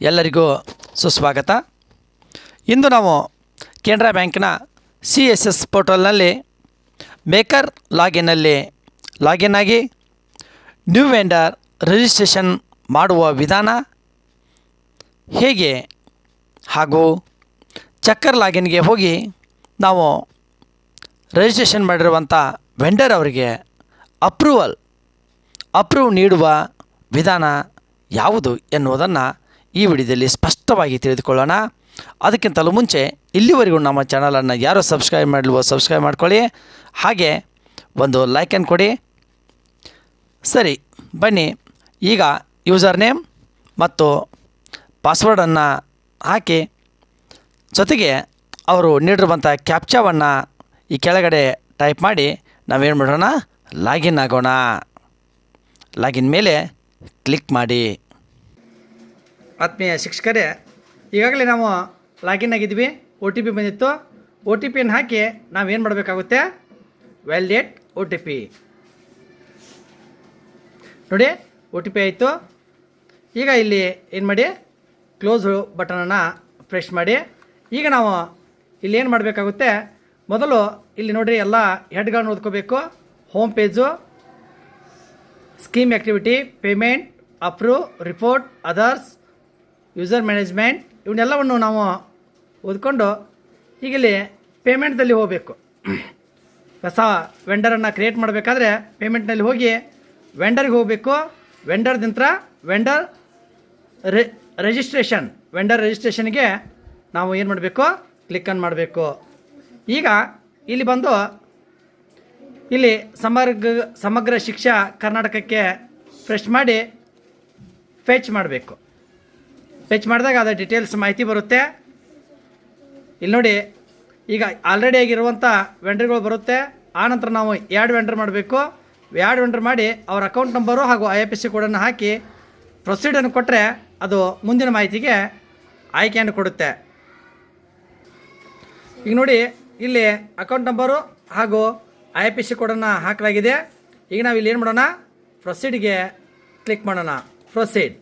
ಎಲ್ಲರಿಗೂ ಸುಸ್ವಾಗತ. ಇಂದು ನಾವು ಕೆನರಾ ಬ್ಯಾಂಕ್ನ ಸಿ ಎಸ್ ಎಸ್ ಪೋರ್ಟಲ್ನಲ್ಲಿ ಮೇಕರ್ ಲಾಗಿನ್ನಲ್ಲಿ ಲಾಗಿನ್ ಆಗಿ ನ್ಯೂ ವೆಂಡರ್ ರಿಜಿಸ್ಟ್ರೇಷನ್ ಮಾಡುವ ವಿಧಾನ ಹೇಗೆ ಹಾಗೂ ಚಕ್ಕರ್ ಲಾಗಿನ್ಗೆ ಹೋಗಿ ನಾವು ರಿಜಿಸ್ಟ್ರೇಷನ್ ಮಾಡಿರುವಂಥ ವೆಂಡರ್ ಅವರಿಗೆ ಅಪ್ರೂವಲ್, ಅಪ್ರೂವ್ ನೀಡುವ ವಿಧಾನ ಯಾವುದು ಎನ್ನುವುದನ್ನು ಈ ವಿಡಿಯೋದಲ್ಲಿ ಸ್ಪಷ್ಟವಾಗಿ ತಿಳಿದುಕೊಳ್ಳೋಣ. ಅದಕ್ಕಿಂತಲೂ ಮುಂಚೆ, ಇಲ್ಲಿವರೆಗೂ ನಮ್ಮ ಚಾನಲನ್ನು ಯಾರು ಸಬ್ಸ್ಕ್ರೈಬ್ ಮಾಡಲ್ವೋ ಸಬ್ಸ್ಕ್ರೈಬ್ ಮಾಡ್ಕೊಳ್ಳಿ. ಹಾಗೆ ಒಂದು ಲೈಕನ್ನು ಕೊಡಿ. ಸರಿ, ಬನ್ನಿ. ಈಗ ಯೂಸರ್ ನೇಮ್ ಮತ್ತು ಪಾಸ್ವರ್ಡನ್ನು ಹಾಕಿ. ಜೊತೆಗೆ ಅವರು ನೀಡಿರುವಂಥ ಕ್ಯಾಪ್ಚಾವನ್ನು ಈ ಕೆಳಗಡೆ ಟೈಪ್ ಮಾಡಿ. ನಾವೇನು ಮಾಡೋಣ? ಲಾಗಿನ್ ಆಗೋಣ. ಲಾಗಿನ್ ಮೇಲೆ ಕ್ಲಿಕ್ ಮಾಡಿ. ಆತ್ಮೀಯ ಶಿಕ್ಷಕರೇ, ಈಗಾಗಲೇ ನಾವು ಲಾಗಿನ್ ಆಗಿದ್ವಿ ಒ ಟಿ ಪಿ ಬಂದಿತ್ತು. ಒ ಟಿ ಪಿಯನ್ನು ಹಾಕಿ ನಾವೇನು ಮಾಡಬೇಕಾಗುತ್ತೆ? ವ್ಯಾಲಿಡೇಟ್ ಒ ಟಿ ಪಿ ನೋಡಿ ಒ ಟಿ ಪಿ ಆಯಿತು. ಈಗ ಇಲ್ಲಿ ಏನು ಮಾಡಿ? ಕ್ಲೋಸ್ ಬಟನನ್ನು ಪ್ರೆಸ್ ಮಾಡಿ. ಈಗ ನಾವು ಇಲ್ಲಿ ಏನು ಮಾಡಬೇಕಾಗುತ್ತೆ? ಮೊದಲು ಇಲ್ಲಿ ನೋಡಿರಿ, ಎಲ್ಲ ಹೆಡ್ಗಳನ್ನ ಓದ್ಕೋಬೇಕು home page scheme activity payment approve report others user management ಇವನ್ನೆಲ್ಲವನ್ನು ನಾವು ಓದ್ಕೊಂಡು ಈಗ ಇಲ್ಲಿ ಪೇಮೆಂಟ್ದಲ್ಲಿ ಹೋಗಬೇಕು. ಹೊಸ ವೆಂಡರನ್ನು ಕ್ರಿಯೇಟ್ ಮಾಡಬೇಕಾದ್ರೆ ಪೇಮೆಂಟ್ನಲ್ಲಿ ಹೋಗಿ ವೆಂಡರ್ಗೆ ಹೋಗಬೇಕು. ವೆಂಡರ್ ನಂತರ ವೆಂಡರ್ ರೆ ರಿಜಿಸ್ಟ್ರೇಷನ್ ವೆಂಡರ್ ರಿಜಿಸ್ಟ್ರೇಷನ್ಗೆ ನಾವು ಏನು ಮಾಡಬೇಕು? ಕ್ಲಿಕ್ಕನ್ನು ಮಾಡಬೇಕು. ಈಗ ಇಲ್ಲಿ ಬಂದು ಇಲ್ಲಿ ಸಮಗ್ರ ಸಮಗ್ರ ಶಿಕ್ಷಾ ಕರ್ನಾಟಕಕ್ಕೆ ಫ್ರೆಶ್ ಮಾಡಿ ಫೆಚ್ ಮಾಡಬೇಕು. ಫೆಚ್ ಮಾಡಿದಾಗ ಅದರ ಡೀಟೇಲ್ಸ್ ಮಾಹಿತಿ ಬರುತ್ತೆ. ಇಲ್ಲಿ ನೋಡಿ, ಈಗ ಆಲ್ರೆಡಿ ಆಗಿರುವಂಥ ವೆಂಡರ್ಗಳು ಬರುತ್ತೆ. ಆನಂತರ ನಾವು ಎರಡು ವೆಂಡರ್ ಮಾಡಬೇಕು. ಎರಡು ವೆಂಡರ್ ಮಾಡಿ ಅವ್ರ ಅಕೌಂಟ್ ನಂಬರು ಹಾಗೂ ಐ ಎಫ್ ಎಸ್ ಸಿ ಕೋಡನ್ನು ಹಾಕಿ ಪ್ರೊಸೀಡನ್ನು ಕೊಟ್ಟರೆ ಅದು ಮುಂದಿನ ಮಾಹಿತಿಗೆ ಆಯ್ಕೆಯನ್ನು ಕೊಡುತ್ತೆ. ಈಗ ನೋಡಿ, ಇಲ್ಲಿ ಅಕೌಂಟ್ ನಂಬರು ಹಾಗೂ ಐ ಎಫ್ ಎಸ್ ಸಿ ಕೋಡನ್ನು ಹಾಕಲಾಗಿದೆ. ಈಗ ನಾವು ಇಲ್ಲಿ ಏನು ಮಾಡೋಣ? ಪ್ರೊಸೀಡ್ಗೆ ಕ್ಲಿಕ್ ಮಾಡೋಣ. ಪ್ರೊಸೀಡ್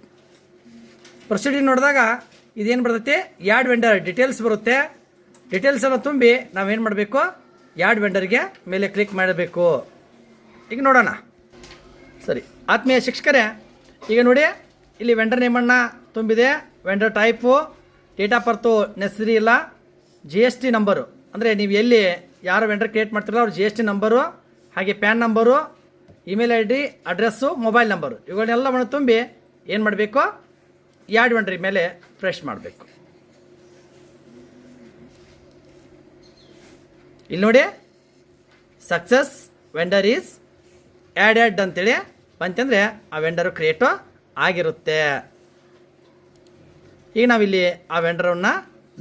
ಪ್ರೊಸೀಡಿಂಗ್ ನೋಡಿದಾಗ ಇದೇನು ಬರ್ತೈತಿ? ಯಾಡ್ ವೆಂಡರ್ ಡಿಟೇಲ್ಸ್ ಬರುತ್ತೆ. ಡೀಟೇಲ್ಸನ್ನು ತುಂಬಿ ನಾವೇನು ಮಾಡಬೇಕು? ಯಾಡ್ ವೆಂಡರ್ಗೆ ಮೇಲೆ ಕ್ಲಿಕ್ ಮಾಡಬೇಕು. ಈಗ ನೋಡೋಣ. ಸರಿ. ಆತ್ಮೀಯ ಶಿಕ್ಷಕರೇ, ಈಗ ನೋಡಿ, ಇಲ್ಲಿ ವೆಂಡರ್ ನೇಮಣ್ಣ ತುಂಬಿದೆ. Vendor type date of birth necessary ಇಲ್ಲ. ಜಿ ಎಸ್ ಟಿ ನಂಬರು ಅಂದರೆ ನೀವು ಎಲ್ಲಿ, ಯಾರು ವೆಂಡರ್ ಕ್ರಿಯೇಟ್ ಮಾಡ್ತಿರಲ್ಲ, ಅವ್ರ ಜಿ ಎಸ್ ಟಿ ನಂಬರು ಹಾಗೆ PAN number email I D address mobile number ಇವುಗಳನ್ನೆಲ್ಲವನ್ನು ತುಂಬಿ ಏನು ಮಾಡಬೇಕು? ಯಾಡ್ ವೆಂಡ್ರಿ ಮೇಲೆ ಫ್ರೆಶ್ ಮಾಡಬೇಕು. ಇಲ್ಲಿ ನೋಡಿ ಸಕ್ಸಸ್ ವೆಂಡರ್ ಈಸ್ ಆ್ಯಡೆಡ್ ಅಂತೇಳಿ ಬಂತಂದರೆ ಆ ವೆಂಡರು ಕ್ರಿಯೇಟು ಆಗಿರುತ್ತೆ. ಈಗ ನಾವಿಲ್ಲಿ ಆ ವೆಂಡರನ್ನು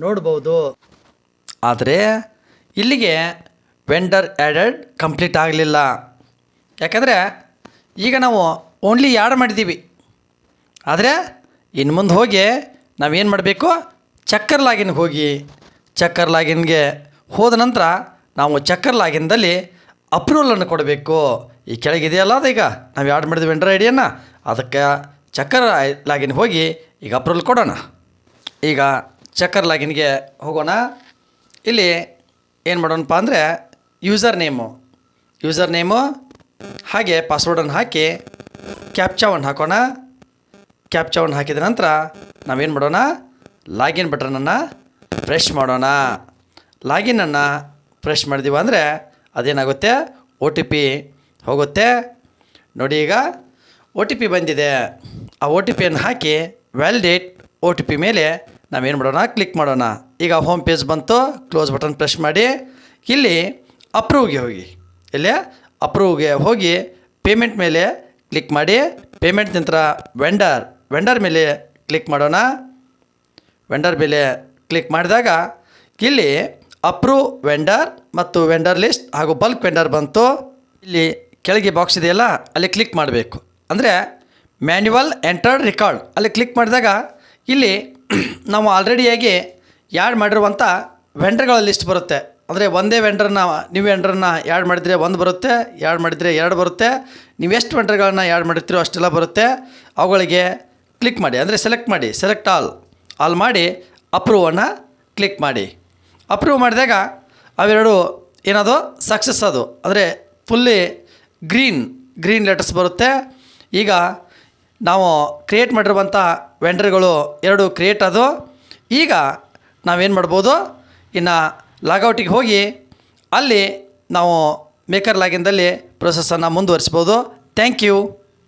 ನೋಡ್ಬೋದು. ಆದರೆ ಇಲ್ಲಿಗೆ ವೆಂಡರ್ ಆ್ಯಡೆಡ್ ಕಂಪ್ಲೀಟ್ ಆಗಲಿಲ್ಲ. ಯಾಕಂದರೆ ಈಗ ನಾವು ಓನ್ಲಿ ಯಾಡ್ ಮಾಡಿದ್ದೀವಿ. ಆದರೆ ಇನ್ನು ಮುಂದೆ ಹೋಗಿ ನಾವೇನು ಮಾಡಬೇಕು? ಚಕ್ಕರ್ ಲಾಗಿನ್ಗೆ ಹೋಗಿ ಚಕ್ಕರ್ ಲಾಗಿನ್ಗೆ ಹೋದ ನಂತರ ನಾವು ಚಕ್ಕರ್ ಲಾಗಿನ್ದಲ್ಲಿ ಅಪ್ರೂವಲನ್ನು ಕೊಡಬೇಕು. ಈ ಕೆಳಗಿದೆಯಲ್ಲ ಅದು ಈಗ? ನಾವು ಯಾರು ಮಾಡಿದ್ವಿ ವೆಂಡರ್ ಐಡಿಯನ್ನು ಅದಕ್ಕೆ ಚಕ್ಕರ್ ಲಾಗಿನ್ ಹೋಗಿ ಈಗ ಅಪ್ರೂವಲ್ ಕೊಡೋಣ. ಈಗ ಚಕ್ಕರ್ ಲಾಗಿನ್ಗೆ ಹೋಗೋಣ. ಇಲ್ಲಿ ಏನು ಮಾಡೋಣಪ್ಪ ಅಂದರೆ ಯೂಸರ್ ನೇಮು ಯೂಸರ್ ನೇಮು ಹಾಗೆ ಪಾಸ್ವರ್ಡನ್ನು ಹಾಕಿ ಕ್ಯಾಪ್ಚಾವನ್ನು ಹಾಕೋಣ. ಕ್ಯಾಪ್ಚಾವನ್ನು ಹಾಕಿದ ನಂತರ ನಾವೇನು ಮಾಡೋಣ? ಲಾಗಿನ್ ಬಟನನ್ನು ಪ್ರೆಶ್ ಮಾಡೋಣ. ಲಾಗಿನನ್ನು ಪ್ರೆಶ್ ಮಾಡಿದೀವ ಅಂದರೆ ಅದೇನಾಗುತ್ತೆ? ಒ ಟಿ ಪಿ ಹೋಗುತ್ತೆ. ನೋಡಿ ಈಗ ಒ ಟಿ ಪಿ ಬಂದಿದೆ. ಆ ಒ ಟಿ ಪಿಯನ್ನು ಹಾಕಿ ವ್ಯಾಲಿಡೇಟ್ ಒ ಟಿ ಪಿ ಮೇಲೆ ನಾವೇನು ಮಾಡೋಣ? ಕ್ಲಿಕ್ ಮಾಡೋಣ. ಈಗ ಹೋಮ್ ಪೇಜ್ ಬಂತು. ಕ್ಲೋಸ್ ಬಟನ್ ಪ್ರೆಸ್ ಮಾಡಿ. ಇಲ್ಲಿ ಅಪ್ರೂವ್ಗೆ ಹೋಗಿ. ಇಲ್ಲಿ ಅಪ್ರೂವ್ಗೆ ಹೋಗಿ ಪೇಮೆಂಟ್ ಮೇಲೆ ಕ್ಲಿಕ್ ಮಾಡಿ. ಪೇಮೆಂಟ್ ನಂತರ ವೆಂಡರ್ ವೆಂಡರ್ ಮೇಲೆ ಕ್ಲಿಕ್ ಮಾಡೋಣ. ವೆಂಡರ್ ಮೇಲೆ ಕ್ಲಿಕ್ ಮಾಡಿದಾಗ ಇಲ್ಲಿ ಅಪ್ರೂವ್ ವೆಂಡರ್ ಮತ್ತು ವೆಂಡರ್ ಲಿಸ್ಟ್ ಹಾಗೂ ಬಲ್ಕ್ ವೆಂಡರ್ ಬಂತು. ಇಲ್ಲಿ ಕೆಳಗೆ ಬಾಕ್ಸ್ ಇದೆಯಲ್ಲ, ಅಲ್ಲಿ ಕ್ಲಿಕ್ ಮಾಡಬೇಕು. ಅಂದರೆ ಮ್ಯಾನ್ಯುವಲ್ ಎಂಟರ್ಡ್ ರೆಕಾರ್ಡ್ ಅಲ್ಲಿ ಕ್ಲಿಕ್ ಮಾಡಿದಾಗ ಇಲ್ಲಿ ನಾವು ಆಲ್ರೆಡಿಯಾಗಿ ಯಾಡ್ ಮಾಡಿರುವಂಥ ವೆಂಡರ್ಗಳ ಲಿಸ್ಟ್ ಬರುತ್ತೆ. ಅಂದರೆ ಒಂದೇ ವೆಂಡರ್ನ ನೀವು ವೆಂಡರ್ನ ಯಾಡ್ ಮಾಡಿದರೆ ಒಂದು ಬರುತ್ತೆ ಯಾಡ್ ಮಾಡಿದರೆ ಎರಡು ಬರುತ್ತೆ. ನೀವು ಎಷ್ಟು ವೆಂಡರ್ಗಳನ್ನ ಯಾಡ್ ಮಾಡಿರ್ತೀರೋ ಅಷ್ಟೆಲ್ಲ ಬರುತ್ತೆ. ಅವುಗಳಿಗೆ ಕ್ಲಿಕ್ ಮಾಡಿ, ಅಂದರೆ ಸೆಲೆಕ್ಟ್ ಮಾಡಿ ಸೆಲೆಕ್ಟ್ ಆಲ್ ಆಲ್ ಮಾಡಿ ಅಪ್ರೂವನ್ನು ಕ್ಲಿಕ್ ಮಾಡಿ. ಅಪ್ರೂವ್ ಮಾಡಿದಾಗ ಅವೆರಡು ಏನದು? ಸಕ್ಸಸ್ ಅದು. ಅಂದರೆ ಫುಲ್ಲಿ ಗ್ರೀನ್ ಗ್ರೀನ್ ಲೆಟರ್ಸ್ ಬರುತ್ತೆ. ಈಗ ನಾವು ಕ್ರಿಯೇಟ್ ಮಾಡಿರುವಂಥ ವೆಂಡರ್ಗಳು ಎರಡು ಕ್ರಿಯೇಟ್ ಅದು. ಈಗ ನಾವೇನು ಮಾಡ್ಬೋದು? ಇನ್ನು ಲಾಗೌಟಿಗೆ ಹೋಗಿ ಅಲ್ಲಿ ನಾವು ಮೇಕರ್ ಲಾಗಿನ್ದಲ್ಲಿ ಪ್ರೊಸೆಸನ್ನು ಮುಂದುವರಿಸ್ಬೋದು. Thank you